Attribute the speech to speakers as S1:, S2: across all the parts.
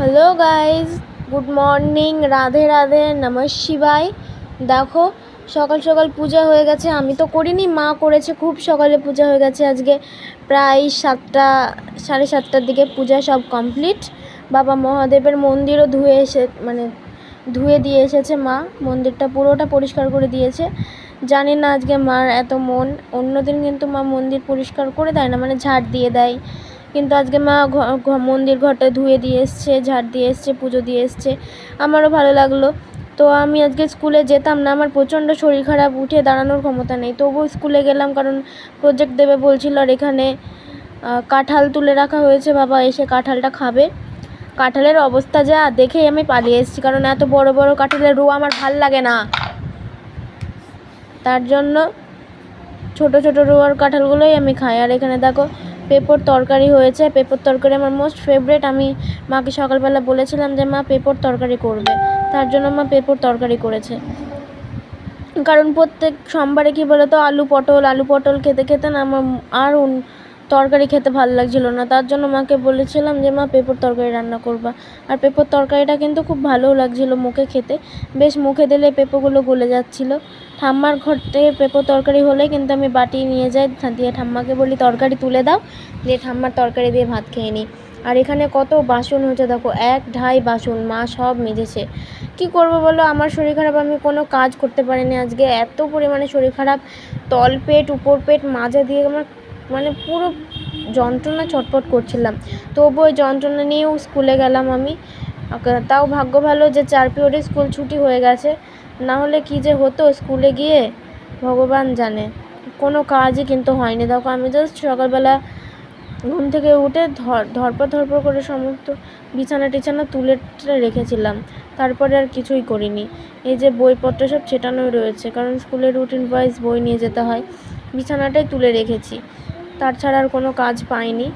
S1: Hello guys good morning Radhe Radhe নমঃ শিবাই দেখো, সকাল সকাল পূজা হয়ে গেছে। আমি তো করিনি, মা করেছে। খুব সকালে পূজা হয়ে গেছে। আজকে প্রায় সাতটা, সাড়ে সাতটার দিকে পূজা সব কমপ্লিট বাবা মহাদেবের মন্দিরও ধুয়ে এসে মানে ধুয়ে দিয়ে এসেছে মা। মন্দিরটা পুরোটা পরিষ্কার করে দিয়েছে। জানি না আজকে মার এত মন। অন্যদিন কিন্তু মা মন্দির পরিষ্কার করে দেয় না মানে ঝাড় দিয়ে দেয়। কিন্তু আজকে মা মন্দির ঘরটা ধুয়ে দিয়ে এসছে, ঝাড় দিয়ে এসছে, পুজো দিয়ে এসছে। আমারও ভালো লাগল। তো আমি আজকে স্কুলে যেতাম না, আমার প্রচণ্ড শরীর খারাপ, উঠে দাঁড়ানোর ক্ষমতা নেই। তবুও স্কুলে গেলাম কারণ প্রজেক্ট দেবে বলছিল আর এখানে কাঁঠাল তুলে রাখা হয়েছে। বাবা এসে কাঁঠালটা খাবে। কাঁঠালের অবস্থা যা, দেখেই আমি পালিয়ে এসেছি। কারণ এত বড় বড় কাঁঠালের রো আমার ভালো লাগে না। তার জন্য ছোট ছোট রোয়ার কাঁঠালগুলোই আমি খাই। আর এখানে দেখো পেঁপোর তরকারি হয়েছে। পেঁপোর তরকারি আমার মোস্ট ফেভারেট আমি মাকে সকালবেলা বলেছিলাম যে, মা, পেঁপোর তরকারি করবে। তার জন্য মা পেঁপোর তরকারি করেছে। কারণ প্রত্যেক সোমবারে কী বলতো? আলু পটল আলু পটল খেতে খেতে না আমার আর তরকারি খেতে ভালো লাগছিল না। তার জন্য মাকে বলেছিলাম যে, মা, পেঁপোর তরকারি রান্না করবা। আর পেঁপোর তরকারিটা কিন্তু খুব ভালোও লাগছিল মুখে খেতে। বেশ মুখে দিলে পেঁপোগুলো গলে যাচ্ছিল। ঠাম্মার ঘর থেকে পেঁপোর তরকারি হলে কিন্তু আমি বাটি নিয়ে যাই। দিয়ে ঠাম্মাকে বলি, তরকারি তুলে দাও। দিয়ে ঠাম্মার তরকারি দিয়ে ভাত খেয়ে নিই। আর এখানে কত বাসন হয়েছে, দেখো, এক ঢাই বাসন, মা, সব মেজেছে। কি করব বলো, আমার শরীর খারাপ, আমি কোনো কাজ করতে পারিনি আজকে। এত পরিমাণে শরীর খারাপ তল পেট উপর পেট মাজা দিয়ে আমার মানে পুরো যন্ত্রণা ছটফট করছিলাম। তবু ওই যন্ত্রণা নিয়েও স্কুলে গেলাম আমি। তাও ভাগ্য ভালো যে চার পিরিয়ডে স্কুল ছুটি হয়ে গেছে। না হলে কী যে হতো স্কুলে গিয়ে? ভগবান জানে। কোনো কাজই কিন্তু হয়নি। দেখো, আমি জাস্ট সকালবেলা ঘুম থেকে উঠে ধর, ধরপর ধরপর করে সমস্ত বিছানা টিছানা তুলে রেখেছিলাম। তারপরে আর কিছুই করিনি। এই যে বইপত্র সব ছেটানোই রয়েছে। কারণ স্কুলের রুটিন ওয়াইজ বই নিয়ে যেতে হয়। বিছানাটাই তুলে রেখেছি। তাছাড়া আর কোনো কাজ পাইনি।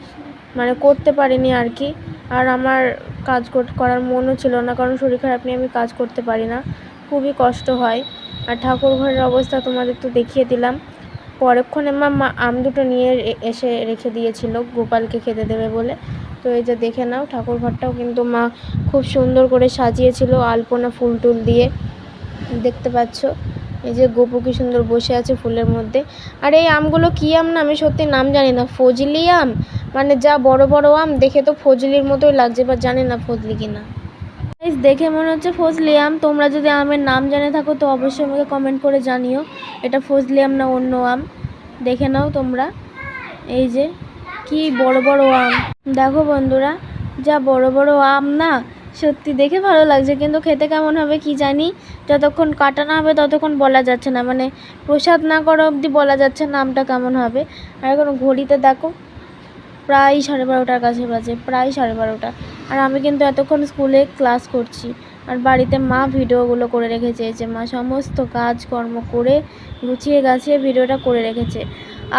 S1: মানে করতে পারিনি আর কি। আর আমার কাজ কর- করার মনও ছিল না, কারণ শরীর খারাপ নিয়ে আমি কাজ করতে পারি না। খুবই কষ্ট হয়। আর ঠাকুর ঘরের অবস্থা তোমাদের তো দেখিয়ে দিলাম। পরক্ষণে মা মা আম দুটো নিয়ে এসে রেখে দিয়েছিল, গোপালকে খেতে দেবে বলে। তো এই যে দেখে নাও ঠাকুর ঘরটাও কিন্তু মা খুব সুন্দর করে সাজিয়েছিল, আলপনা ফুল টুল দিয়ে। দেখতে পাচ্ছ? এই যে গোপু কি সুন্দর বসে আছে ফুলের মধ্যে। আর এই আমগুলো কী আম না? আমি সত্যি নাম জানি না। ফজলি আম? মানে যা বড় বড় আম দেখে তো ফজলির মতোই লাগছে বা জানি না ফজলি কিনা। Guys, দেখে মনে হচ্ছে ফজলি আম। তোমরা যদি আমের নাম জেনে থাকো তো অবশ্যই আমাকে কমেন্ট করে জানিও। এটা ফজলি আম না অন্য আম? দেখে নাও তোমরা। এই যে কি বড় বড় আম। দেখো বন্ধুরা যা বড় বড় আম না সত্যি দেখে ভালো লাগছে, কিন্তু খেতে কেমন হবে কি জানি? যতক্ষণ কাটা না হবে ততক্ষণ বলা যাচ্ছে না মানে প্রসাদ না করা অবধি বলা যাচ্ছে না আমটা কেমন হবে। আর এখন ঘড়িতে দেখো, প্রায় সাড়ে বারোটার কাছে বাজে, প্রায় সাড়ে বারোটা। আর আমি কিন্তু এতক্ষণ স্কুলে ক্লাস করছি, আর বাড়িতে মা ভিডিওগুলো করে রেখেছে যে মা সমস্ত কাজকর্ম করে গুছিয়ে গাছিয়ে ভিডিওটা করে রেখেছে।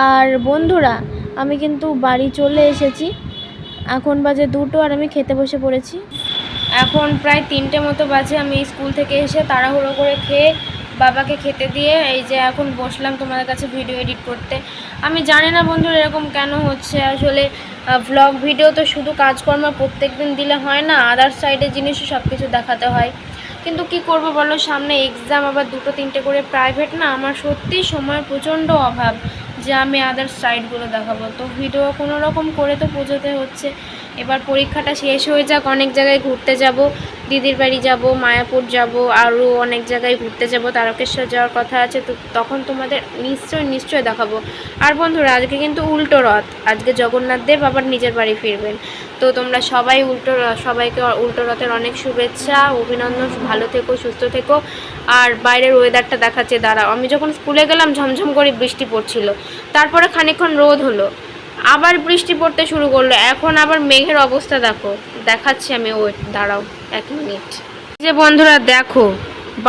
S1: আর বন্ধুরা, আমি কিন্তু বাড়ি চলে এসেছি, এখন বাজে দুটো আর আমি খেতে বসে পড়েছি। এখন প্রায় তিনটে মতো বাজে আমি স্কুল থেকে এসে তাড়াহুড়ো করে খেয়ে বাবাকে খেতে দিয়ে এই যে এখন বসলাম তোমাদের কাছে ভিডিও এডিট করতে। আমি জানি না বন্ধুরা এরকম কেন হচ্ছে। আসলে ব্লগ ভিডিও তো শুধু কাজকর্ম প্রত্যেক দিন দিলে হয় না আদার সাইডের জিনিসও সব কিছু দেখাতে হয়। কিন্তু কি করব বলো? সামনে এক্সাম আবার দুটো, তিনটে করে প্রাইভেট না? আমার সত্যি সময়ের প্রচণ্ড অভাব যে আমি আদার সাইডগুলো দেখাবো। তো ভিডিও কোনো রকম করে তো বোঝাতে হচ্ছে। এবার পরীক্ষাটা শেষ হয়ে যাক, অনেক জায়গায় ঘুরতে যাব। দিদির বাড়ি যাব, মায়াপুর যাব আরও অনেক জায়গায় ঘুরতে যাব। তারকেশ্বর যাওয়ার কথা আছে, তো তখন তোমাদের নিশ্চয়ই নিশ্চয়ই দেখাবো। আর বন্ধুরা, আজকে কিন্তু উল্টো রথ। আজকে জগন্নাথ দেব আবার নিজের বাড়ি ফিরবেন। তো তোমরা সবাই উল্টো, সবাইকে উল্টো রথের অনেক শুভেচ্ছা, অভিনন্দন, ভালো থেকো, সুস্থ থেকো। আর বাইরের ওয়েদারটা দেখাচ্ছে, দাঁড়াও। আমি যখন স্কুলে গেলাম, ঝমঝম করে বৃষ্টি পড়ছিল। তারপরে খানিকক্ষণ রোদ হলো। আবার বৃষ্টি পড়তে শুরু করল। এখন আবার মেঘের অবস্থা দেখো। দেখাচ্ছি আমি ওয়েট দাঁড়াও এক মিনিট যে বন্ধুরা, দেখো,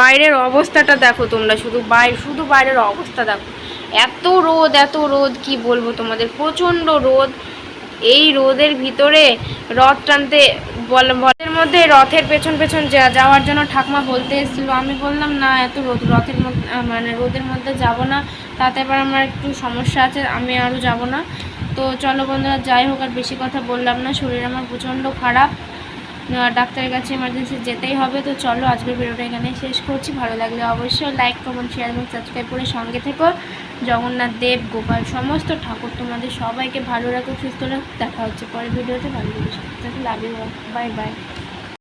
S1: বাইরের অবস্থাটা দেখো তোমরা। শুধু বাইরে শুধু বাইরের অবস্থা দেখো। এত রোদ এত রোদ, কি বলব তোমাদের? প্রচণ্ড রোদ। এই রোদের ভিতরে রথ টানতে বলের মধ্যে রথের পেছন পেছন যাওয়ার জন্য ঠাকমা বলতে এসেছিল। আমি বললাম, না, এত রোদ, রথের মানে রোদের মধ্যে যাব না। তাতে আবার আমার একটু সমস্যা আছে, আমি আরও যাব না। তো চলো বন্ধুরা, যাই হোক, আর বেশি কথা বললাম না। শরীর আমার প্রচণ্ড খারাপ। ডাক্তারের কাছে এমার্জেন্সি যেতেই হবে। তো চলো, আজকের ভিডিওটা এখানে শেষ করছি। ভালো লাগলে অবশ্যই লাইক কমেন্ট শেয়ার এবং সাবস্ক্রাইব করে সঙ্গে থেকো। জগন্নাথ দেব, গোপাল, সমস্ত ঠাকুর তোমাদের সবাইকে ভালো রাখো সুস্থ রাখো দেখা হচ্ছে পরের ভিডিওতে। ভালো লাগে লাভ ইউ বাই বাই